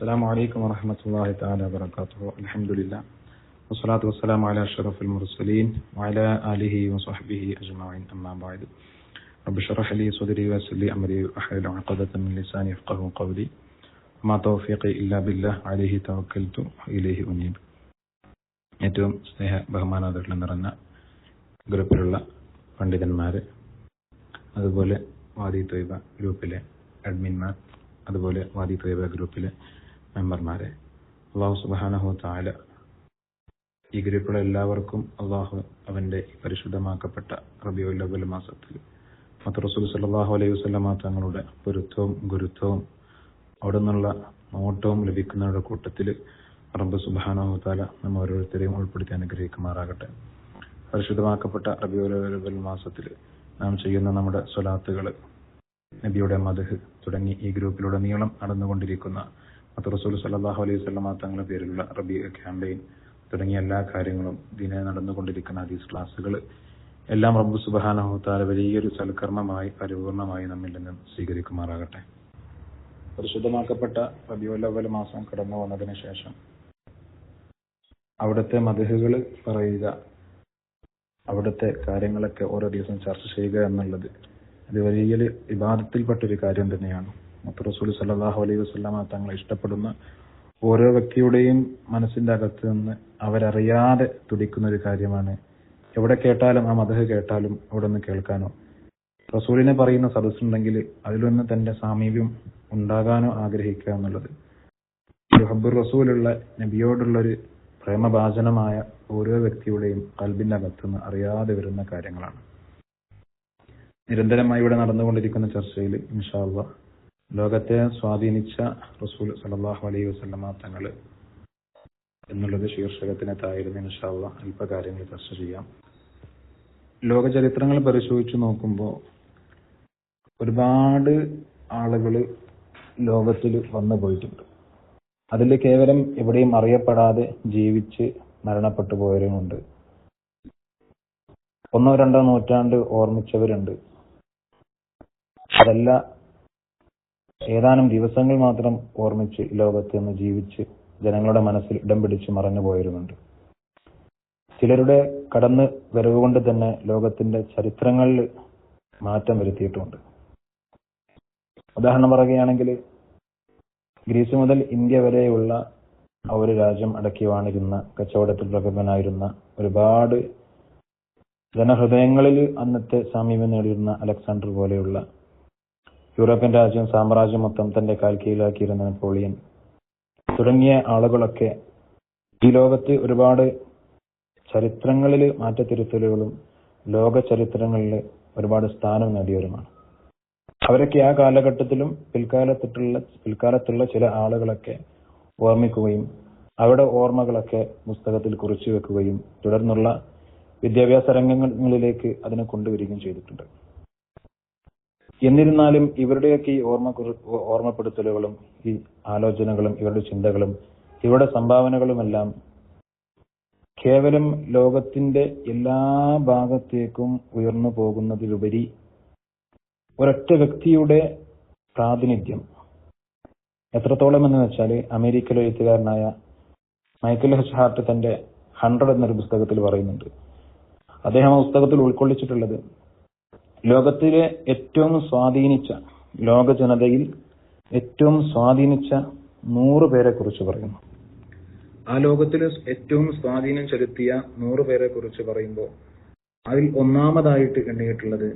السلام عليكم ورحمة الله تعالى وبركاته الحمد لله والصلاة والسلام على أشرف المرسلين وعلى آله وصحبه أجمعين أما بعد رب اشرح لي صدري ويسر لي أمري واحلل عقدة من لساني يفقه قولي وما توفيقي إلا بالله عليه توكلت إليه أنيب ഏറ്റവും സ്നേഹ ബഹുമാനാദരങ്ങൾ നിറഞ്ഞ ഗ്രൂപ്പിലുള്ള പണ്ഡിതന്മാര് അതുപോലെ വാദി ത്വയ്ബ ഗ്രൂപ്പിലെ അഡ്മിന്മാർ അതുപോലെ വാദി ത്വയ്ബ ഗ്രൂപ്പിലെ മെമ്പർമാരെ. അള്ളാഹു സുബാനഹു താല ഈ ഗ്രൂപ്പിലെ എല്ലാവർക്കും അള്ളാഹു അവന്റെ പരിശുദ്ധമാക്കപ്പെട്ട റബിയുൽ അവൽ മാസത്തിൽ മത്ത് റസൂൽ സല്ലാഹു അലൈഹി വസ്ലമ തങ്ങളുടെ പൊരുത്തവും ഗുരുത്വവും അവിടെ നിന്നുള്ള നോട്ടവും ലഭിക്കുന്നവരുടെ കൂട്ടത്തിൽ റബ്ബ് സുബാനഹു താല നമ്മ ഓരോരുത്തരെയും ഉൾപ്പെടുത്തി അനുഗ്രഹിക്കുമാറാകട്ടെ. പരിശുദ്ധമാക്കപ്പെട്ട റബിയുൽ അവൽ മാസത്തിൽ നാം ചെയ്യുന്ന നമ്മുടെ സ്വലാത്തുകൾ നബിയുടെ മധുഹ് തുടങ്ങി ഈ ഗ്രൂപ്പിലൂടെ നീളം നടന്നുകൊണ്ടിരിക്കുന്ന മത്ത് റസൂൽ സല്ലാഹു അലൈഹി സ്വലമ തങ്ങളുടെ പേരിലുള്ള റബി ക്യാമ്പയിൻ തുടങ്ങിയ എല്ലാ കാര്യങ്ങളും ദിനെ നടന്നുകൊണ്ടിരിക്കുന്ന ഹദീസ് ക്ലാസ്സുകൾ എല്ലാം റബ്ബു സുബാനഹുത്താല വലിയൊരു സൽക്കർമ്മമായി പരിപൂർണമായി നമ്മിൽ നിന്നും സ്വീകരിക്കുമാറാകട്ടെ. പരിശുദ്ധമാക്കപ്പെട്ട റബിയുൽ അവൽ മാസം കടന്നു വന്നതിന് ശേഷം അവിടുത്തെ മതിഹുകൾ പറയുക അവിടുത്തെ കാര്യങ്ങളൊക്കെ ഓരോ ദിവസം ചർച്ച ചെയ്യുക എന്നുള്ളത് അത് വലിയ വിവാദത്തിൽപ്പെട്ടൊരു കാര്യം തന്നെയാണ്. മുത്ത് റസൂൽ സല്ലാഹു അലൈഹി വസ്ലാമ തങ്ങളെ ഇഷ്ടപ്പെടുന്ന ഓരോ വ്യക്തിയുടെയും മനസ്സിന്റെ അകത്ത് നിന്ന് അവരറിയാതെ തുടിക്കുന്ന ഒരു കാര്യമാണ്. എവിടെ കേട്ടാലും ആ മതഹ് കേട്ടാലും അവിടെ നിന്ന് കേൾക്കാനോ. റസൂലിനെ പറയുന്ന സദസ്സുണ്ടെങ്കിൽ അതിലൊന്ന് തന്റെ സാമീപ്യം ഉണ്ടാകാനോ ആഗ്രഹിക്കുക എന്നുള്ളത്. ഹബ്ബുർ റസൂലുള്ള നബിയോടുള്ള ഒരു പ്രേമഭാചനമായ ഓരോ വ്യക്തിയുടെയും കൽബിന്റെ അകത്തുനിന്ന് അറിയാതെ വരുന്ന കാര്യങ്ങളാണ്. നിരന്തരമായി ഇവിടെ നടന്നുകൊണ്ടിരിക്കുന്ന ചർച്ചയിൽ ഇൻഷാല്ല ലോകത്തെ സ്വാധീനിച്ച റസൂൽ സലാഹു അലൈഹി വസ്ലമ തങ്ങൾ എന്നുള്ളത് ശീർഷകത്തിന് തായിരുന്നു ഇൻഷാല്ല അല്പകാര്യങ്ങൾ ചർച്ച ചെയ്യാം. ലോക ചരിത്രങ്ങൾ പരിശോധിച്ചു നോക്കുമ്പോൾ ഒരുപാട് ആളുകൾ ലോകത്തിൽ വന്നു പോയിട്ടുണ്ട്. അതിൽ കേവലം എവിടെയും അറിയപ്പെടാതെ ജീവിച്ച് മരണപ്പെട്ടു പോയവരുമുണ്ട്. ഒന്നോ രണ്ടോ നൂറ്റാണ്ട് ഓർമ്മിച്ചവരുണ്ട്. അതല്ല ഏതാനും ദിവസങ്ങൾ മാത്രം ഓർമ്മിച്ച് ലോകത്ത് നിന്ന് ജീവിച്ച് ജനങ്ങളുടെ മനസ്സിൽ ഇടം പിടിച്ച് മറഞ്ഞു പോയിരുന്നുണ്ട്. ചിലരുടെ കടന്ന് വരവുകൊണ്ട് തന്നെ ലോകത്തിന്റെ ചരിത്രങ്ങളിൽ മാറ്റം വരുത്തിയിട്ടുമുണ്ട് ഉദാഹരണം പറയുകയാണെങ്കിൽ ഗ്രീസ് മുതൽ ഇന്ത്യ വരെയുള്ള ആ ഒരു രാജ്യം അടക്കി വാണിരുന്ന കച്ചവടത്തിൽ പ്രഗത്ഭനായിരുന്ന ഒരുപാട് ജനഹൃദയങ്ങളിൽ അന്നത്തെ സാമീപ്യം നേടിയിരുന്ന അലക്സാണ്ടർ പോലെയുള്ള യൂറോപ്യൻ രാജ്യം സാമ്രാജ്യം മൊത്തം തന്റെ കാൽ കീഴിലാക്കിയിരുന്ന നെപ്പോളിയൻ. തുടങ്ങിയ ആളുകളൊക്കെ ഈ ലോകത്ത് ഒരുപാട് ചരിത്രങ്ങളിൽ മാറ്റത്തിരുത്തലുകളും ലോക ചരിത്രങ്ങളിൽ ഒരുപാട് സ്ഥാനം നേടിയവരുമാണ്. അവരൊക്കെ ആ കാലഘട്ടത്തിലും പിൽക്കാലത്തിട്ടുള്ള പിൽക്കാലത്തുള്ള ചില ആളുകളൊക്കെ ഓർമ്മിക്കുകയും അവരുടെ ഓർമ്മകളൊക്കെ പുസ്തകത്തിൽ കുറിച്ചു വെക്കുകയും തുടർന്നുള്ള വിദ്യാഭ്യാസ രംഗങ്ങളിലേക്ക് അതിനെ കൊണ്ടുവരികയും ചെയ്തിട്ടുണ്ട്. എന്നിരുന്നാലും ഇവരുടെയൊക്കെ ഈ ഓർമ്മ ഓർമ്മപ്പെടുത്തലുകളും ഈ ആലോചനകളും ഇവരുടെ ചിന്തകളും ഇവരുടെ സംഭാവനകളുമെല്ലാം കേവലം ലോകത്തിന്റെ എല്ലാ ഭാഗത്തേക്കും ഉയർന്നു പോകുന്നതിലുപരി ഒരൊറ്റ വ്യക്തിയുടെ പ്രാതിനിധ്യം. എത്രത്തോളം എന്ന് വെച്ചാൽ അമേരിക്കയിലെ എഴുത്തുകാരനായ മൈക്കൽ ഹെച്ച് ഹാർട്ട് തന്റെ ഹൺഡ്രഡ് എന്നൊരു പുസ്തകത്തിൽ പറയുന്നുണ്ട്. അദ്ദേഹം ആ പുസ്തകത്തിൽ ഉൾക്കൊള്ളിച്ചിട്ടുള്ളത് ലോകത്തിലെ ഏറ്റവും സ്വാധീനിച്ച ലോക ജനതയിൽ ഏറ്റവും സ്വാധീനിച്ച നൂറ് പേരെ കുറിച്ച് പറയുന്നു. ആ ലോകത്തിൽ ഏറ്റവും സ്വാധീനം ചെലുത്തിയ നൂറ് പേരെ കുറിച്ച് പറയുമ്പോൾ അതിൽ ഒന്നാമതായിട്ട് എണ്ണിയിട്ടുള്ളത്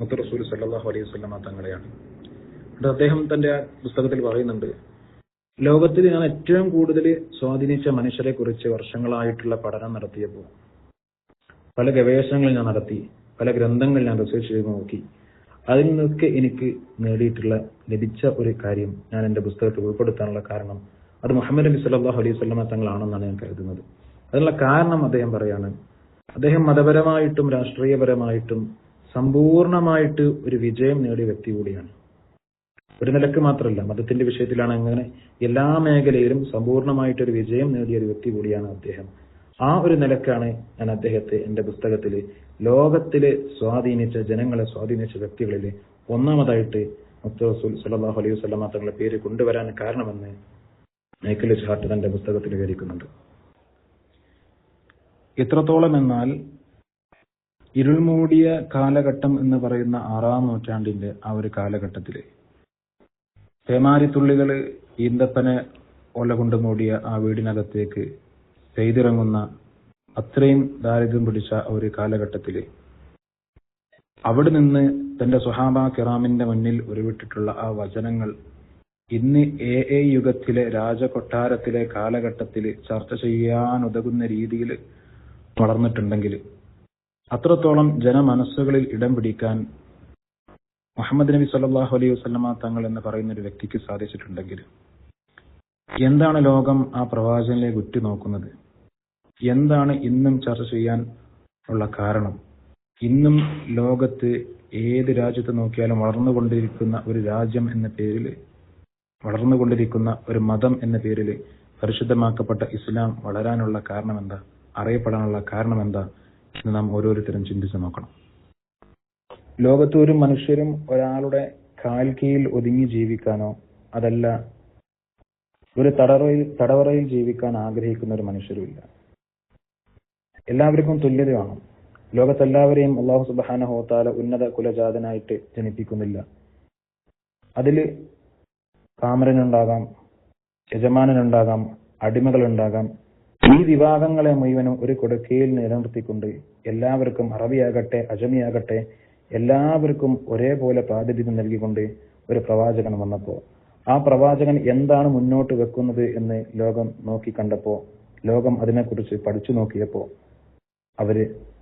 മുത്ത റസൂൽ സല്ലാഹു അലൈഹി സ്വലമ തങ്ങളെയാണ്. അത് അദ്ദേഹം തന്റെ പുസ്തകത്തിൽ പറയുന്നുണ്ട് ലോകത്തിൽ ഞാൻ ഏറ്റവും കൂടുതൽ സ്വാധീനിച്ച മനുഷ്യരെ കുറിച്ച് വർഷങ്ങളായിട്ടുള്ള പഠനം നടത്തിയപ്പോൾ പല ഗവേഷണങ്ങൾ ഞാൻ നടത്തി. പല ഗ്രന്ഥങ്ങൾ ഞാൻ റിസർച്ച് ചെയ്ത് നോക്കി. അതിൽ നിന്നൊക്കെ എനിക്ക് നേടിയിട്ടുള്ള ലഭിച്ച ഒരു കാര്യം ഞാൻ എന്റെ പുസ്തകത്തിൽ ഉൾപ്പെടുത്താനുള്ള കാരണം അത് മുഹമ്മദ് നബി സല്ലാഹു അലൈഹി സ്വലമ തങ്ങളാണെന്നാണ് ഞാൻ കരുതുന്നത്. അതിനുള്ള കാരണം അദ്ദേഹം പറയാണ് അദ്ദേഹം മതപരമായിട്ടും രാഷ്ട്രീയപരമായിട്ടും സമ്പൂർണമായിട്ട് ഒരു വിജയം നേടിയ വ്യക്തി കൂടിയാണ്. ഒരു നിലയ്ക്ക് മാത്രമല്ല മതത്തിന്റെ വിഷയത്തിലാണ് അങ്ങനെ എല്ലാ മേഖലയിലും സമ്പൂർണമായിട്ട് ഒരു വിജയം നേടിയ ഒരു വ്യക്തി കൂടിയാണ് അദ്ദേഹം. ആ ഒരു നിലക്കാണ് ഞാൻ അദ്ദേഹത്തെ എന്റെ പുസ്തകത്തിൽ ലോകത്തിലെ സ്വാധീനിച്ച ജനങ്ങളെ സ്വാധീനിച്ച വ്യക്തികളിൽ ഒന്നാമതായിട്ട് മുത്തറസൂൽ സലാഹു അലൈഹി വസ്ലാം തങ്ങളുടെ പേര് കൊണ്ടുവരാൻ കാരണമെന്ന് മൈക്കിൾ ഹാർട്ട് തന്റെ പുസ്തകത്തിൽ വിവരിക്കുന്നുണ്ട്. എത്രത്തോളം എന്നാൽ ഇരുൾമൂടിയ കാലഘട്ടം എന്ന് പറയുന്ന ആറാം നൂറ്റാണ്ടിന്റെ ആ ഒരു കാലഘട്ടത്തിൽ പേമാരിത്തുള്ളികൾ ഈന്തപ്പനെ ഒല കൊണ്ട് മൂടിയ ആ വീടിനകത്തേക്ക് പെയ്തിറങ്ങുന്ന അത്രയും ദാരിദ്ര്യം പിടിച്ച ഒരു കാലഘട്ടത്തിൽ അവിടെ നിന്ന് തന്റെ സുഹാബ കിറാമിന്റെ മുന്നിൽ ഉരുവിട്ടിട്ടുള്ള ആ വചനങ്ങൾ ഇന്ന് എ എ യുഗത്തിലെ രാജകൊട്ടാരത്തിലെ കാലഘട്ടത്തിൽ ചർച്ച ചെയ്യാൻ ഉതകുന്ന രീതിയിൽ വളർന്നിട്ടുണ്ടെങ്കിൽ അത്രത്തോളം ജനമനസ്സുകളിൽ ഇടം പിടിക്കാൻ മുഹമ്മദ് നബി സല്ലാഹു അലൈഹി വസ്ലമ തങ്ങൾ എന്ന് പറയുന്ന ഒരു വ്യക്തിക്ക് സാധിച്ചിട്ടുണ്ടെങ്കിൽ എന്താണ് ലോകം ആ പ്രവാചകനിലേക്ക് ഉറ്റുനോക്കുന്നത്? എന്താണ് ഇന്നും ചർച്ച ചെയ്യാൻ ഉള്ള കാരണം? ഇന്നും ലോകത്ത് ഏത് രാജ്യത്ത് നോക്കിയാലും വളർന്നുകൊണ്ടിരിക്കുന്ന ഒരു രാജ്യം എന്ന പേരിൽ വളർന്നുകൊണ്ടിരിക്കുന്ന ഒരു മതം എന്ന പേരിൽ പരിശുദ്ധമാക്കപ്പെട്ട ഇസ്ലാം വളരാനുള്ള കാരണം എന്താ അറിയപ്പെടാനുള്ള കാരണം എന്താ എന്ന് നാം ഓരോരുത്തരും ചിന്തിച്ചു നോക്കണം. ലോകത്ത് ഒരു മനുഷ്യരും ഒരാളുടെ കാൽ ഒതുങ്ങി ജീവിക്കാനോ അതല്ല ഒരു തടവറയിൽ തടവറയിൽ ജീവിക്കാൻ ആഗ്രഹിക്കുന്ന ഒരു മനുഷ്യരുമില്ല. എല്ലാവർക്കും തുല്യത വേണം ലോകത്തെല്ലാവരെയും അള്ളാഹു സുബാന ഹോത്താല ഉന്നത കുലജാതനായിട്ട് ജനിപ്പിക്കുന്നില്ല. അതിൽ കാമരനുണ്ടാകാം യജമാനനുണ്ടാകാം അടിമകളുണ്ടാകാം. ഈ വിഭാഗങ്ങളെ മുഴുവനും ഒരു കൊടുക്കയിൽ നിലനിർത്തിക്കൊണ്ട് എല്ലാവർക്കും അറബിയാകട്ടെ അജമിയാകട്ടെ എല്ലാവർക്കും ഒരേപോലെ പ്രാതിനിധ്യം നൽകിക്കൊണ്ട് ഒരു പ്രവാചകൻ വന്നപ്പോൾ ആ പ്രവാചകൻ എന്താണ് മുന്നോട്ട് വെക്കുന്നത് എന്ന് ലോകം നോക്കി നോക്കിക്കണ്ടപ്പോ ലോകം അതിനെക്കുറിച്ച് പഠിച്ചു നോക്കിയപ്പോ അവർ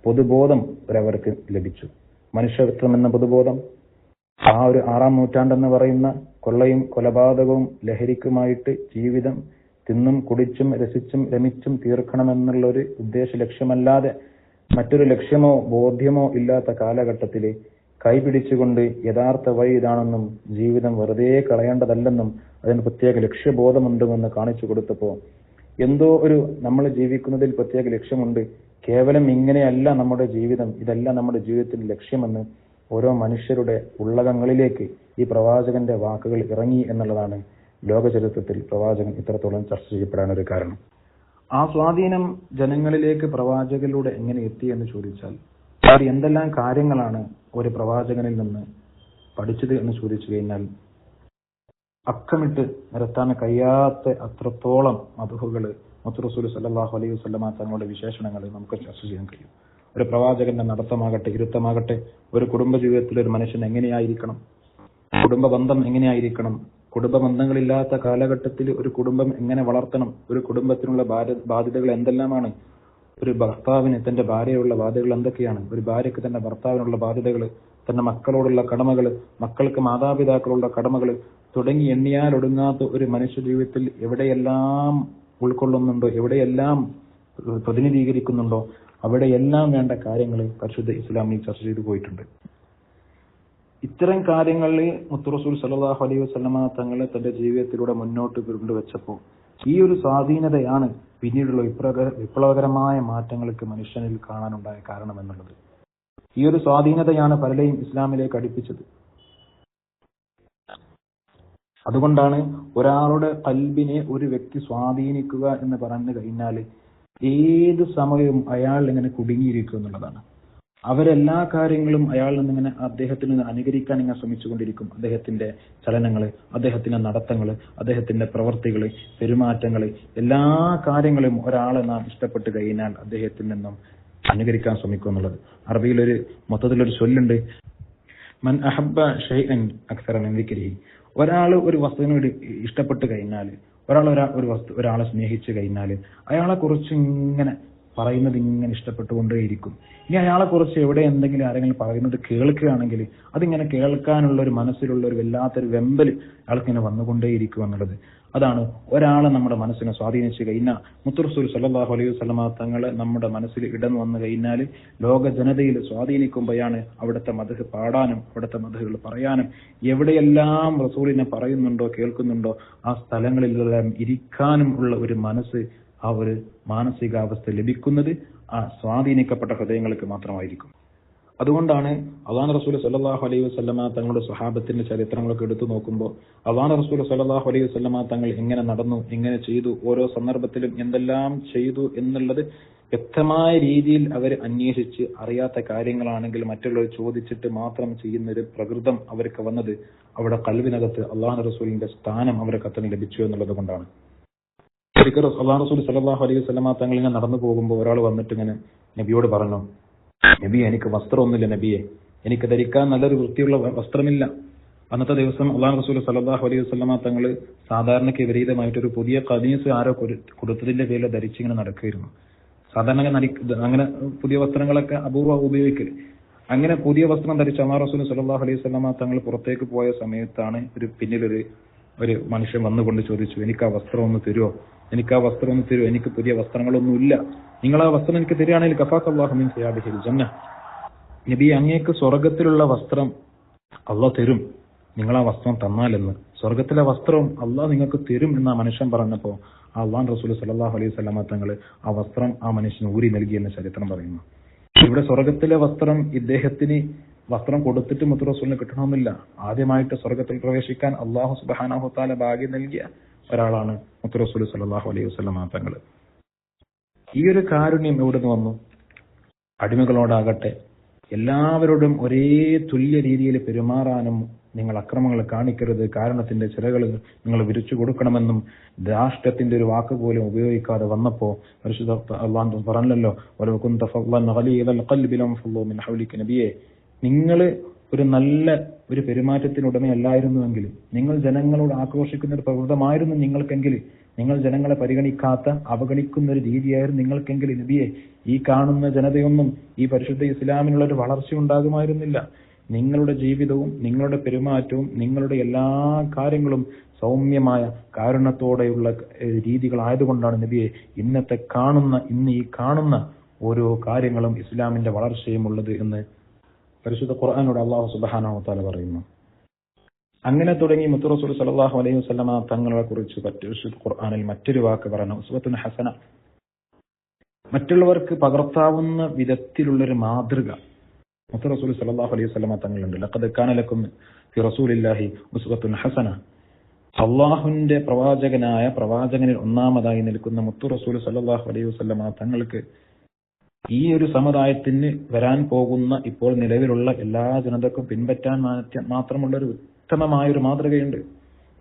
പൊതുബോധം ഒരവർക്ക് ലഭിച്ചു. മനുഷ്യത്വം എന്ന പൊതുബോധം ആ ഒരു ആറാം നൂറ്റാണ്ടെന്ന് പറയുന്ന കൊള്ളയും കൊലപാതകവും ലഹരിക്കുമായിട്ട് ജീവിതം തിന്നും കുടിച്ചും രസിച്ചും രമിച്ചും തീർക്കണമെന്നുള്ള ഒരു ഉദ്ദേശ ലക്ഷ്യമല്ലാതെ മറ്റൊരു ലക്ഷ്യമോ ബോധ്യമോ ഇല്ലാത്ത കാലഘട്ടത്തിൽ കൈപിടിച്ചുകൊണ്ട് യഥാർത്ഥ വഴി ഇതാണെന്നും ജീവിതം വെറുതെ കളയേണ്ടതല്ലെന്നും അതിന് പ്രത്യേക ലക്ഷ്യബോധമുണ്ടെന്ന് കാണിച്ചു കൊടുത്തപ്പോ എന്തോ ഒരു നമ്മൾ ജീവിക്കുന്നതിൽ പ്രത്യേക ലക്ഷ്യമുണ്ട്. കേവലം ഇങ്ങനെയല്ല നമ്മുടെ ജീവിതം. ഇതല്ല നമ്മുടെ ജീവിതത്തിന്റെ ലക്ഷ്യമെന്ന് ഓരോ മനുഷ്യരുടെ ഉള്ളകങ്ങളിലേക്ക് ഈ പ്രവാചകന്റെ വാക്കുകൾ ഇറങ്ങി എന്നുള്ളതാണ് ലോകചരിത്രത്തിൽ പ്രവാചകൻ ഇത്രത്തോളം ചർച്ച ചെയ്യപ്പെടാൻ ഒരു കാരണം. ആ സ്വാധീനം ജനങ്ങളിലേക്ക് പ്രവാചകരിലൂടെ എങ്ങനെ എത്തി എന്ന് ചോദിച്ചാൽ അവർ എന്തെല്ലാം കാര്യങ്ങളാണ് ഒരു പ്രവാചകനിൽ നിന്ന് പഠിച്ചത് എന്ന് ചോദിച്ചു കഴിഞ്ഞാൽ അക്കമിട്ട് നിരത്താൻ കഴിയാത്ത അത്രത്തോളം മധുഹുകൾ മുത്തുറസൂൽ സല്ലാഹു അലൈഹി വസ്ലമ തങ്ങളുടെ വിശേഷണങ്ങൾ നമുക്ക് ചർച്ച ചെയ്യാൻ കഴിയും. ഒരു പ്രവാചകന്റെ നടത്തമാകട്ടെ ഇരുത്തമാകട്ടെ ഒരു കുടുംബ ജീവിതത്തിൽ ഒരു മനുഷ്യൻ എങ്ങനെയായിരിക്കണം? കുടുംബ ബന്ധം എങ്ങനെയായിരിക്കണം? കുടുംബ ബന്ധങ്ങളില്ലാത്ത കാലഘട്ടത്തിൽ ഒരു കുടുംബം എങ്ങനെ വളർത്തണം? ഒരു കുടുംബത്തിനുള്ള ബാധ്യതകൾ എന്തെല്ലാമാണ്? ഒരു ഭർത്താവിന് തന്റെ ഭാര്യയുള്ള ബാധ്യതകൾ എന്തൊക്കെയാണ്? ഒരു ഭാര്യയ്ക്ക് തന്റെ ഭർത്താവിനുള്ള ബാധ്യതകൾ തന്റെ മക്കളോടുള്ള കടമകൾ മക്കൾക്ക് മാതാപിതാക്കളുള്ള കടമകൾ തുടങ്ങി എണ്ണിയാലൊടുങ്ങാത്ത ഒരു മനുഷ്യ ജീവിതത്തിൽ എവിടെയെല്ലാം ഉൾക്കൊള്ളുന്നുണ്ടോ എവിടെയെല്ലാം പ്രതിനിധീകരിക്കുന്നുണ്ടോ അവിടെയെല്ലാം വേണ്ട കാര്യങ്ങൾ പരിശുദ്ധ ഇസ്ലാമിൽ ചർച്ച ചെയ്തു പോയിട്ടുണ്ട്. ഇത്തരം കാര്യങ്ങളിൽ മുത്തുറസൂൽ സലാഹു അലൈഹി വസ്ലമ തങ്ങൾ തന്റെ ജീവിതത്തിലൂടെ മുന്നോട്ട് കൊണ്ടുവച്ചപ്പോൾ ഈ ഒരു സ്വാധീനതയാണ് പിന്നീടുള്ള വിപ്ലവ വിപ്ലവകരമായ മാറ്റങ്ങൾക്ക് മനുഷ്യനിൽ കാണാനുണ്ടായ കാരണം ഈ ഒരു സ്വാധീനതയാണ് പലരെയും ഇസ്ലാമിലേക്ക് അടുപ്പിച്ചത്. അതുകൊണ്ടാണ് ഒരാളുടെ കൽബിനെ ഒരു വ്യക്തി സ്വാധീനിക്കുക എന്ന് പറഞ്ഞു കഴിഞ്ഞാൽ ഏത് സമയവും അയാൾ ഇങ്ങനെ കുടുങ്ങിയിരിക്കും എന്നുള്ളതാണ്. അവരെല്ലാ കാര്യങ്ങളും അയാളിൽ നിന്നിങ്ങനെ അദ്ദേഹത്തിന് അനുകരിക്കാൻ ഇങ്ങനെ ശ്രമിച്ചുകൊണ്ടിരിക്കും. അദ്ദേഹത്തിന്റെ ചലനങ്ങൾ അദ്ദേഹത്തിന്റെ നടത്തങ്ങൾ അദ്ദേഹത്തിന്റെ പ്രവർത്തികൾ പെരുമാറ്റങ്ങൾ എല്ലാ കാര്യങ്ങളും ഒരാളെ നാം ഇഷ്ടപ്പെട്ട് കഴിഞ്ഞാൽ അദ്ദേഹത്തിൽ നിന്നും അനുകരിക്കാൻ ശ്രമിക്കും എന്നുള്ളത്. അറബിയിലൊരു മൊത്തത്തിലൊരു ചൊല്ലുണ്ട്. മൻ അഹബ ഷെയ്ൻ അക്സറൻ എന്തിക്കരി ഒരാൾ ഒരു വസ്തുവിനോട് ഇഷ്ടപ്പെട്ട് കഴിഞ്ഞാൽ ഒരാൾ ഒരാ ഒരു വസ്തു ഒരാളെ സ്നേഹിച്ചു കഴിഞ്ഞാൽ അയാളെ കുറിച്ച് ഇങ്ങനെ പറയുന്നത് ഇങ്ങനെ ഇഷ്ടപ്പെട്ടുകൊണ്ടേയിരിക്കും. ഇനി അയാളെ കുറിച്ച് എവിടെ എന്തെങ്കിലും ആരെങ്കിലും പറയുന്നത് കേൾക്കുകയാണെങ്കിൽ അതിങ്ങനെ കേൾക്കാനുള്ള ഒരു മനസ്സിലുള്ള ഒരു വല്ലാത്തൊരു വെമ്പൽ അയാൾക്കിങ്ങനെ വന്നുകൊണ്ടേയിരിക്കും എന്നുള്ളത്. അതാണ് ഒരാളെ നമ്മുടെ മനസ്സിനെ സ്വാധീനിച്ചു കഴിഞ്ഞാൽ മുത്തുറസൂൽ സല്ലാഹു അലൈഹി വസ്ലമ തങ്ങളെ നമ്മുടെ മനസ്സിൽ ഇടം വന്നു കഴിഞ്ഞാൽ ലോക ജനതയിൽ സ്വാധീനിക്കുമ്പോഴാണ് അവിടുത്തെ മധുഹ് പാടാനും അവിടുത്തെ മധുഹുകൾ പറയാനും. എവിടെയെല്ലാം റസൂലിനെ പറയുന്നുണ്ടോ കേൾക്കുന്നുണ്ടോ ആ സ്ഥലങ്ങളിലെല്ലാം ഇരിക്കാനും ഉള്ള ഒരു മനസ്സ് ആ ഒരു മാനസികാവസ്ഥ ലഭിക്കുന്നത് ആ സ്വാധീനിക്കപ്പെട്ട ഹൃദയങ്ങൾക്ക് മാത്രമായിരിക്കും. അതുകൊണ്ടാണ് അള്ളാഹ് റസൂൽ സല്ലാഹു അലൈഹി വസ്ലമ തങ്ങളുടെ സ്വഹാബത്തിന്റെ ചരിത്രങ്ങളൊക്കെ എടുത്തു നോക്കുമ്പോൾ അള്ളാഹ് റസൂൽ സല്ലാഹു അലൈഹി വസ്ലമ തങ്ങൾ എങ്ങനെ നടന്നു എങ്ങനെ ചെയ്തു ഓരോ സന്ദർഭത്തിലും എന്തെല്ലാം ചെയ്തു എന്നുള്ളത് വ്യക്തമായ രീതിയിൽ അവർ അന്വേഷിച്ച് അറിയാത്ത കാര്യങ്ങളാണെങ്കിൽ മറ്റുള്ളവർ ചോദിച്ചിട്ട് മാത്രം ചെയ്യുന്ന ഒരു പ്രകൃതം അവർക്ക് വന്നത് അവിടെ കൽവിനകത്ത് അള്ളാഹു റസൂലിന്റെ സ്ഥാനം അവർക്ക് അത്ര ലഭിച്ചു എന്നുള്ളത് കൊണ്ടാണ്. അള്ളാഹ് റസൂൽ സല്ലാഹു അലൈഹി വസ്ലമ തങ്ങൾ ഇങ്ങനെ നടന്നു പോകുമ്പോൾ ഒരാൾ വന്നിട്ട് ഇങ്ങനെ നബിയോട് പറഞ്ഞു നബി എനിക്ക് വസ്ത്രമൊന്നുമില്ല നബിയെ. എനിക്ക് ധരിക്കാൻ നല്ലൊരു വൃത്തിയുള്ള വസ്ത്രമില്ല. അന്നത്തെ ദിവസം അള്ളാഹ് റസൂൽ സലാഹു അലൈഹി വസ്ലമ തങ്ങൾ സാധാരണയ്ക്ക് വിപരീതമായിട്ട് ഒരു പുതിയ കദീസ് ആരോ കൊടുത്തതിന്റെ പേരിൽ ധരിച്ചിങ്ങനെ നടക്കുകയായിരുന്നു സാധാരണ അങ്ങനെ പുതിയ വസ്ത്രങ്ങളൊക്കെ അപൂർവ ഉപയോഗിക്കൽ അങ്ങനെ പുതിയ വസ്ത്രം ധരിച്ച അള്ളാഹ് റസൂൽ സലാഹു അലൈഹി വസ്ലമ തങ്ങൾ പുറത്തേക്ക് പോയ സമയത്താണ് ഒരു പിന്നിലൊരു ഒരു മനുഷ്യൻ വന്നുകൊണ്ട് ചോദിച്ചു എനിക്ക് ആ വസ്ത്രം ഒന്ന് തരുമോ എനിക്ക് ആ വസ്ത്രം ഒന്ന് തരുമോ എനിക്ക് പുതിയ വസ്ത്രങ്ങളൊന്നുമില്ല നിങ്ങൾ ആ വസ്ത്രം എനിക്ക് തരികയാണെങ്കിൽ കഫാഖ് അള്ളാഹുമിൻ സിയാബിഹിൽ ജന്ന നബി അങ്ങേക്ക് സ്വർഗത്തിലുള്ള വസ്ത്രം അള്ളാഹ് തരും. നിങ്ങൾ ആ വസ്ത്രം തന്നാലെന്ന്. സ്വർഗത്തിലെ വസ്ത്രം അള്ളാഹ് നിങ്ങൾക്ക് തരും എന്ന് ആ മനുഷ്യൻ പറഞ്ഞപ്പോൾ ആ അള്ളാൻ റസൂൽ സലാഹു അലൈഹി സ്വലാമ തങ്ങൾ ആ വസ്ത്രം ആ മനുഷ്യന് ഊരി നൽകിയെന്ന് ചരിത്രം പറയുന്നു. ഇവിടെ സ്വർഗത്തിലെ വസ്ത്രം ഇദ്ദേഹത്തിന് വസ്ത്രം കൊടുത്തിട്ട് മുത്തു റസൂലിന് കിട്ടണമെന്നില്ല. ആദ്യമായിട്ട് സ്വർഗത്തിൽ പ്രവേശിക്കാൻ അള്ളാഹു സുബാനാഹുത്താല ഭാഗ്യം നൽകിയ ഒരാളാണ് മുത്തു റസൂൽ സലാഹു അലൈഹി വസ്ലമ തങ്ങൾ ഈ ഒരു കാരുണ്യം എവിടുന്ന് വന്നു? അടിമകളോടാകട്ടെ എല്ലാവരോടും ഒരേ തുല്യ രീതിയിൽ പെരുമാറാനും നിങ്ങൾ അക്രമങ്ങൾ കാണിക്കരുത് കാരണത്തിന്റെ ചിലകൾ നിങ്ങൾ വിരിച്ചു കൊടുക്കണമെന്നും രാഷ്ട്രത്തിന്റെ ഒരു വാക്ക് പോലും ഉപയോഗിക്കാതെ വന്നപ്പോ പരിശുദ്ധ അള്ളാഹു പറഞ്ഞല്ലോ നിങ്ങൾ ഒരു നല്ല ഒരു പെരുമാറ്റത്തിന് ഉടമയല്ലായിരുന്നുവെങ്കിൽ നിങ്ങൾ ജനങ്ങളോട് ആക്രോശിക്കുന്ന ഒരു പ്രകൃതമായിരുന്നു നിങ്ങൾക്കെങ്കിൽ നിങ്ങൾ ജനങ്ങളെ പരിഗണിക്കാത്ത അവഗണിക്കുന്ന ഒരു രീതിയായിരുന്നു നിങ്ങൾക്കെങ്കിൽ നബിയെ ഈ കാണുന്ന ജനതയൊന്നും ഈ പരിശുദ്ധ ഇസ്ലാമിനുള്ള ഒരു വളർച്ച ഉണ്ടാകുമായിരുന്നില്ല. നിങ്ങളുടെ ജീവിതവും നിങ്ങളുടെ പെരുമാറ്റവും നിങ്ങളുടെ എല്ലാ കാര്യങ്ങളും സൗമ്യമായ കാരുണ്യത്തോടെയുള്ള രീതികളായതുകൊണ്ടാണ് നബിയെ ഇന്നത്തെ കാണുന്ന ഇന്ന് ഈ കാണുന്ന ഓരോ കാര്യങ്ങളും ഇസ്ലാമിന്റെ വളർച്ചയും ഉള്ളത് എന്ന് പരിശുദ്ധ ഖുർആാനോട് അള്ളാഹു സുബാനാഹു താല പറയുന്നു. അങ്ങനെ തുടങ്ങി മുത്തു റസൂൽ സലാഹു അലൈഹി വസ്ലമ തങ്ങളെ കുറിച്ച് പരിശുദ്ധ ഖുർആാനിൽ മറ്റൊരു വാക്ക് പറയുന്നു ഉസ്വത്തുൻ ഹസന. മറ്റുള്ളവർക്ക് പകർത്താവുന്ന വിധത്തിലുള്ളൊരു മാതൃക മുത്തു റസൂൽ സലാഹു അലൈഹി വസ്ലമ തങ്ങളുണ്ട്. ലഖദ് കാനലക്കും ഫി റസൂലില്ലാഹി ഉസ്വത്തുൻ ഹസന. അള്ളാഹുവിന്റെ പ്രവാചകനായ പ്രവാചകനിൽ ഒന്നാമതായി നിൽക്കുന്ന മുത്തു റസൂൽ സല്ലാഹു അലൈഹി വസ്ലമ തങ്ങൾക്ക് ഈ ഒരു സമുദായത്തിന് വരാൻ പോകുന്ന ഇപ്പോൾ നിലവിലുള്ള എല്ലാ ജനതക്കും പിൻപറ്റാൻ മാത്രമുള്ള ഒരു ഉത്തമമായ ഒരു മാതൃകയുണ്ട്.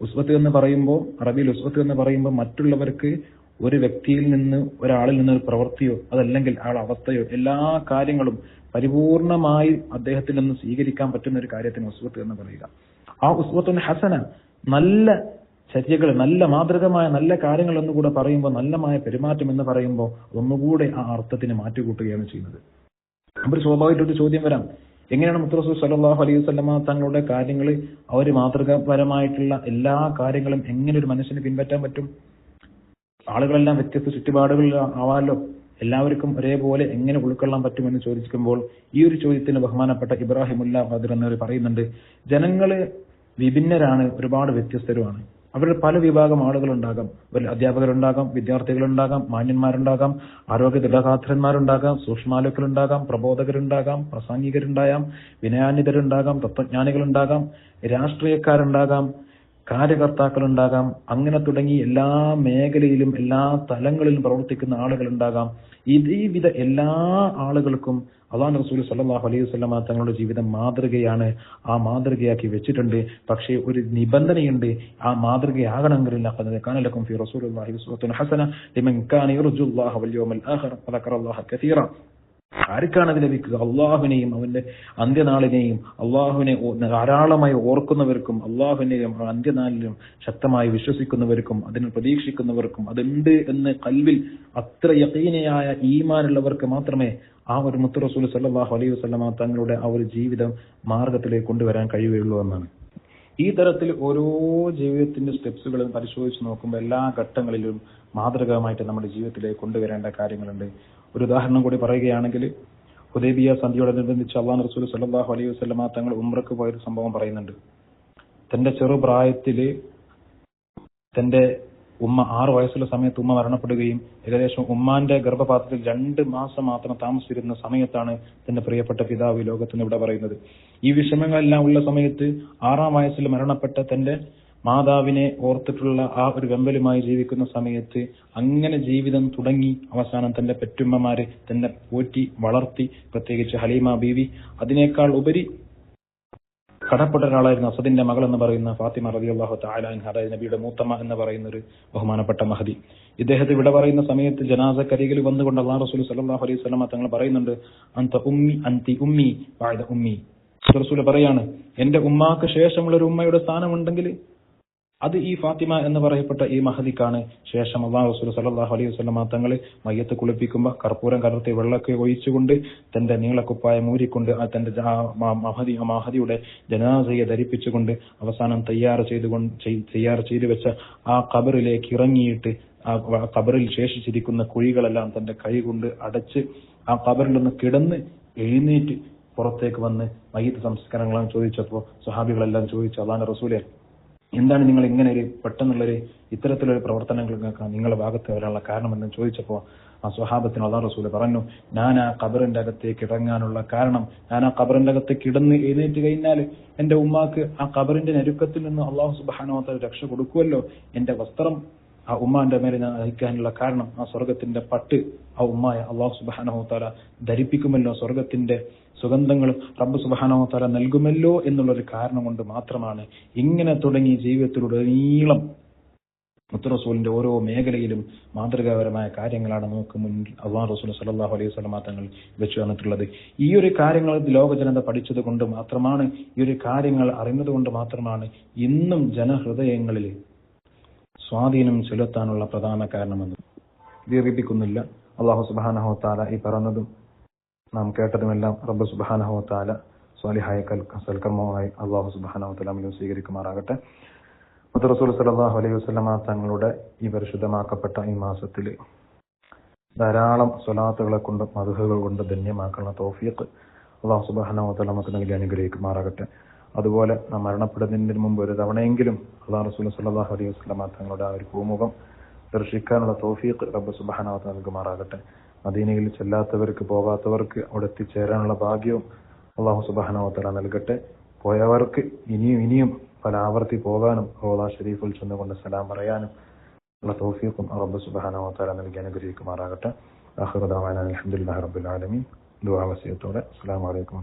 ഉസ്വത്ത് എന്ന് പറയുമ്പോൾ അറബിയിൽ ഉസ്വത്ത് എന്ന് പറയുമ്പോൾ മറ്റുള്ളവർക്ക് ഒരു വ്യക്തിയിൽ നിന്ന് ഒരാളിൽ നിന്ന് ഒരു പ്രവൃത്തിയോ അതല്ലെങ്കിൽ ആൾ അവസ്ഥയോ എല്ലാ കാര്യങ്ങളും പരിപൂർണമായി അദ്ദേഹത്തിൽ നിന്ന് സ്വീകരിക്കാൻ പറ്റുന്ന ഒരു കാര്യത്തിന് ഉസ്വത്ത് എന്ന് പറയുക. ആ ഉസ്വത്തുൻ ഹസന നല്ല ചര്യകൾ നല്ല മാതൃകമായ നല്ല കാര്യങ്ങൾ എന്നുകൂടെ പറയുമ്പോൾ നല്ലമായ പെരുമാറ്റം എന്ന് പറയുമ്പോൾ ഒന്നുകൂടെ ആ അർത്ഥത്തിന് മാറ്റുകൂട്ടുകയാണ് ചെയ്യുന്നത്. അപ്പോൾ സ്വാഭാവികമായിട്ടൊരു ചോദ്യം വരാം. എങ്ങനെയാണ് മുത്തറസൂൽ സല്ലാഹു അലൈഹി വസ്ലമ തങ്ങളുടെ കാര്യങ്ങൾ അവർ മാതൃകാപരമായിട്ടുള്ള എല്ലാ കാര്യങ്ങളും എങ്ങനെ ഒരു മനുഷ്യന് പിൻപറ്റാൻ പറ്റും? ആളുകളെല്ലാം വ്യത്യസ്ത ചുറ്റുപാടുകളിൽ ആവാലോ? എല്ലാവർക്കും ഒരേപോലെ എങ്ങനെ ഉൾക്കൊള്ളാൻ പറ്റുമെന്ന് ചോദിക്കുമ്പോൾ ഈ ഒരു ചോദ്യത്തിന് ബഹുമാനപ്പെട്ട ഇബ്രാഹിമുല്ല ഖാദിർ എന്നവർ പറയുന്നുണ്ട് ജനങ്ങൾ വിഭിന്നരാണ് ഒരുപാട് വ്യത്യസ്തരുമാണ്. അവരുടെ പല വിഭാഗം ആളുകളുണ്ടാകാം. ഒരു അധ്യാപകരുണ്ടാകാം വിദ്യാർത്ഥികളുണ്ടാകാം മാന്യന്മാരുണ്ടാകാം ആരോഗ്യ ദൃഢഗാത്രന്മാരുണ്ടാകാം സൂക്ഷ്മാലുക്കളുണ്ടാകാം പ്രബോധകരുണ്ടാകാം പ്രസംഗികരുണ്ടാകാം വിനയാന്വിതരുണ്ടാകാം തത്വജ്ഞാനികളുണ്ടാകാം രാഷ്ട്രീയക്കാരുണ്ടാകാം കാര്യകർത്താക്കളുണ്ടാകാം. അങ്ങനെ തുടങ്ങി എല്ലാ മേഖലയിലും എല്ലാ തലങ്ങളിലും പ്രവർത്തിക്കുന്ന ആളുകളുണ്ടാകാം. ഇതേ വിധ എല്ലാ ആളുകൾക്കും അള്ളാഹ് റസൂൽ സല്ലാഹു അലൈഹി വസ്ലമ തങ്ങളുടെ ജീവിതം മാതൃകയാണ്. ആ മാതൃകയാക്കി വെച്ചിട്ടുണ്ട്. പക്ഷേ ഒരു നിബന്ധനയുണ്ട്. ആ മാതൃകയാകണമെങ്കിൽ ഫി ഹസന ലിമൻ കാന യൗമൽ കസീറ. ആർക്കാണ് അത് ലഭിക്കുക? അള്ളാഹുവിനെയും അവന്റെ അന്ത്യനാളിനെയും അള്ളാഹുവിനെ ധാരാളമായി ഓർക്കുന്നവർക്കും അള്ളാഹുവിനെയും അന്ത്യനാളിലും ശക്തമായി വിശ്വസിക്കുന്നവർക്കും അതിനെ പ്രതീക്ഷിക്കുന്നവർക്കും അതുണ്ട് എന്ന് കൽവിൽ അത്ര യക്കീനയായ ഈമാനുള്ളവർക്ക് മാത്രമേ ആ ഒരു മുത്തു റസൂൽ സല്ലാഹു അലൈഹി വസ്ലമ തങ്ങളുടെ ആ ഒരു ജീവിതം മാർഗത്തിലേക്ക് കൊണ്ടുവരാൻ കഴിയുകയുള്ളൂ എന്നാണ്. ഈ തരത്തിൽ ഓരോ ജീവിതത്തിന്റെ സ്റ്റെപ്സുകളും പരിശോധിച്ച് നോക്കുമ്പോൾ എല്ലാ ഘട്ടങ്ങളിലും മാതൃകമായിട്ട് നമ്മുടെ ജീവിതത്തിലേക്ക് കൊണ്ടുവരേണ്ട കാര്യങ്ങളുണ്ട്. ഒരു ഉദാഹരണം കൂടി പറയുകയാണെങ്കിൽ ഹുദൈബിയ സന്ധ്യയോടനുബന്ധിച്ച് അള്ളാഹ് റസൂൽ സല്ലാഹു അലൈഹി വസ്ലമ തങ്ങൾ ഉമ്രക്ക് പോയൊരു സംഭവം പറയുന്നുണ്ട്. തന്റെ ചെറുപ്രായത്തിൽ തന്റെ ഉമ്മ ആറു വയസ്സുള്ള സമയത്ത് ഉമ്മ മരണപ്പെടുകയും ഏകദേശം ഉമ്മാന്റെ ഗർഭപാത്രത്തിൽ രണ്ട് മാസം മാത്രം താമസിച്ചിരുന്ന സമയത്താണ് തന്റെ പ്രിയപ്പെട്ട പിതാവ് ലോകത്തിന് ഇവിടെ പറയുന്നത്. ഈ വിഷമങ്ങളെല്ലാം ഉള്ള സമയത്ത് ആറാം വയസ്സിൽ മരണപ്പെട്ട തന്റെ മാതാവിനെ ഓർത്തിട്ടുള്ള ആ ഒരു വെമ്പലുമായി ജീവിക്കുന്ന സമയത്ത് അങ്ങനെ ജീവിതം തുടങ്ങി അവസാനം തന്റെ പെറ്റുമ്മമാരെ തന്നെ പോറ്റി വളർത്തി പ്രത്യേകിച്ച് ഹലീമ ബീവി അതിനേക്കാൾ ഉപരി കടപ്പെട്ട ഒരാളായിരുന്നു അസദിന്റെ മകൾ എന്ന് പറയുന്ന ഫാത്തിമ റബി അള്ളാഹു താലാൻ അതായത് നബിയുടെ മൂത്തമ്മ എന്ന് പറയുന്ന ഒരു ബഹുമാനപ്പെട്ട മഹദി. ഇദ്ദേഹത്തെ ഇവിടെ പറയുന്ന സമയത്ത് ജനാസക്കരികിൽ വന്നുകൊണ്ട് അള്ളാഹ് റസൂൽ സല്ലാഹു അലൈഹി സ്വലമ തങ്ങൾ പറയുന്നുണ്ട് അന്ത ഉമ്മി അന്തി ഉമ്മി വാഴ ഉമ്മി. റസൂൽ പറയാണ് എന്റെ ഉമ്മാക്ക് ശേഷമുള്ള ഒരു ഉമ്മയുടെ സ്ഥാനമുണ്ടെങ്കിൽ അത് ഈ ഫാത്തിമ എന്ന് പറയപ്പെട്ട ഈ മഹദിക്കാണ് ശേഷം അള്ളാഹു റസൂൽ സല്ലാഹു അലൈഹി വസ്ലം തങ്ങൾ മയ്യത്ത് കുളിപ്പിക്കുമ്പോൾ കർപ്പൂരം കലർത്തി വെള്ളമൊക്കെ ഒഴിച്ചുകൊണ്ട് തന്റെ നീളക്കുപ്പായ മൂരിക്കൊണ്ട് ആ തന്റെ മഹതി മ- മഹദി ആ മഹദിയുടെ ജനാസയെ ധരിപ്പിച്ചുകൊണ്ട് അവസാനം തയ്യാർ ചെയ്തുകൊണ്ട് ചെയ്- തയ്യാർ ചെയ്തു വെച്ച ആ കബറിലേക്ക് ഇറങ്ങിയിട്ട് ആ കബറിൽ ശേഷിച്ചിരിക്കുന്ന കുഴികളെല്ലാം തന്റെ കൈ കൊണ്ട് അടച്ച് ആ ഖബറിൽ നിന്ന് കിടന്ന് എഴുന്നേറ്റ് പുറത്തേക്ക് വന്ന് മയ്യത്ത് സംസ്കാരങ്ങളെല്ലാം ചോദിച്ചപ്പോൾ സുഹാബികളെല്ലാം ചോദിച്ചു അതാണ് റസൂലെ എന്താണ് നിങ്ങൾ ഇങ്ങനെ ഒരു പെട്ടെന്നുള്ളൊരു ഇത്തരത്തിലൊരു പ്രവർത്തനങ്ങൾക്ക് നിങ്ങളുടെ ഭാഗത്ത് വരാനുള്ള കാരണമെന്ന് ചോദിച്ചപ്പോൾ ആ സ്വഹാബത്തിന് അള്ളാഹ് റസൂൽ പറഞ്ഞു ഞാൻ ആ ഖബറിന്റെ അകത്തേക്ക് ഇറങ്ങാനുള്ള കാരണം ഞാൻ ആ ഖബറിന്റെ അകത്തേക്ക് ഇടന്ന് എഴുന്നേറ്റ് കഴിഞ്ഞാൽ എന്റെ ഉമ്മാക്ക് ആ ഖബറിന്റെ ഞെരുക്കത്തിൽ നിന്ന് അള്ളാഹു സുബാനോത്ത രക്ഷ കൊടുക്കുമല്ലോ എന്റെ വസ്ത്രം ആ ഉമ്മാന്റെ മേലെ ഞാൻ അയക്കാനുള്ള കാരണം ആ സ്വർഗത്തിന്റെ പട്ട് ആ ഉമ്മായ അള്ളാഹു സുബാനഹോത്താല ധരിപ്പിക്കുമല്ലോ സ്വർഗത്തിന്റെ സുഗന്ധങ്ങളും റബ്ബ് സുബാനഹോത്താല നൽകുമല്ലോ എന്നുള്ളൊരു കാരണം കൊണ്ട് മാത്രമാണ് ഇങ്ങനെ തുടങ്ങി ജീവിതത്തിലൂടെ നീളം മുത്തറസൂലിന്റെ ഓരോ മേഖലയിലും മാതൃകാപരമായ കാര്യങ്ങളാണ് നമുക്ക് മുൻ അള്ളാഹ് റസൂൽ സലാഹു അലൈഹി സ്വലമാ തങ്ങൾ വെച്ചു തന്നിട്ടുള്ളത്. ഈ ഒരു കാര്യങ്ങൾ ലോക ജനത പഠിച്ചത് കൊണ്ട് മാത്രമാണ് ഈ ഒരു കാര്യങ്ങൾ അറിഞ്ഞത് കൊണ്ട് മാത്രമാണ് ഇന്നും ജനഹൃദയങ്ങളിൽ സ്വാധീനം ചെലുത്താനുള്ള പ്രധാന കാരണമെന്ന്. ദീർഘിപ്പിക്കുന്നില്ല അള്ളാഹു സുബാനഹോ താല ഈ പറഞ്ഞതും നാം കേട്ടതുമെല്ലാം റബ്ബ് സുബാനഹോത്താല സ്വാലിഹായ കൽ- സൽക്കർമ്മമായി അള്ളാഹു സുബാനഹോ താല സ്വീകരിക്കുമാറാകട്ടെ. മുത്തറസൂൽ സലാഹു അലൈഹി വസ്ലമ തങ്ങളുടെ ഈ പരിശുദ്ധമാക്കപ്പെട്ട ഈ മാസത്തിൽ ധാരാളം സ്വലാത്തുകളെ കൊണ്ട് മധുഹകൾ കൊണ്ട് ധന്യമാക്കുന്ന തോഫിയത്ത് അള്ളാഹു സുബാനഹോ താല നമുക്ക് നൽകി അനുഗ്രഹിക്കുമാറാകട്ടെ. അതുപോലെ നാം മരണപ്പെടുന്നതിന് മുമ്പ് ഒരു തവണയെങ്കിലും അള്ളാഹു റസൂൽ സലാഹു അലൈഹി വസ്ലമ തങ്ങളുടെ ആ ഒരു പൂമുഖം ദർശിക്കാനുള്ള തോഫീഖ് റബ്ബ് സുബാനാവത്ത് നൽകുമാറാകട്ടെ. മദീനയിൽ ചെല്ലാത്തവർക്ക് പോകാത്തവർക്ക് അവിടെ എത്തിച്ചേരാനുള്ള ഭാഗ്യവും അള്ളാഹു സുബാനോത്തല നൽകട്ടെ. പോയവർക്ക് ഇനിയും ഇനിയും പല ആവർത്തി പോകാനും റോദാ ഷെരീഫിൽ ചെന്നുകൊണ്ട് സലാം പറയാനും ഉള്ള തോഫീഖും റബ്ബ് സുബാനോത്തല നൽകി അനുഗ്രഹിക്കുമാറാകട്ടെ. അഹ്റുദാൻ അലഹമുല്ലാ റബ്ബുൽ ആലമീൻ. ദുആ വസിയത്തോടെ. അസ്സലാമു അലൈക്കും